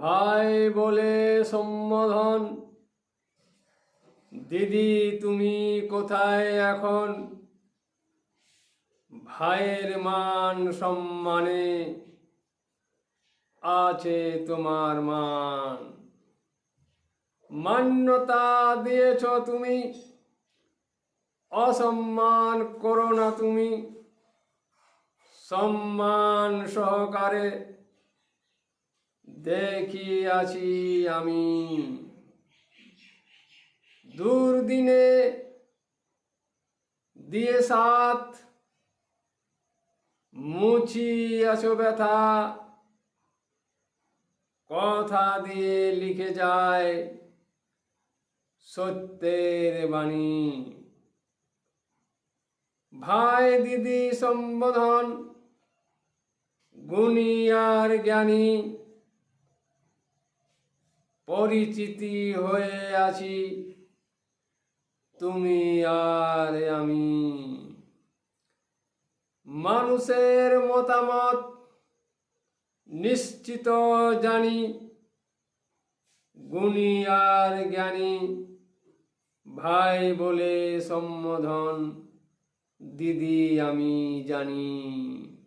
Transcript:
ভাই বলে সম্বোধন। দিদি, তুমি কোথায় এখন? ভাইয়ের মান সম্মানে আছে তোমার মান। মান্যতা দিয়েছ তুমি। অসম্মান করো না তুমি। সম্মান সহকারে দেখি আছি আমি। দুর্দিনে দিয়ে সাথ মুছি আছো ব্যথা। কথা দিয়ে লিখে যায় সত্যের বাণী। ভাই দিদি সম্বোধন, গুণী আর জ্ঞানী। পরিচিতি হয়ে আছি। তুমি আর আমি। মানুষের মতামত নিশ্চিত জানি, গুণী আর জ্ঞানী, ভাই বলে সম্বোধন, দিদি আমি জানি।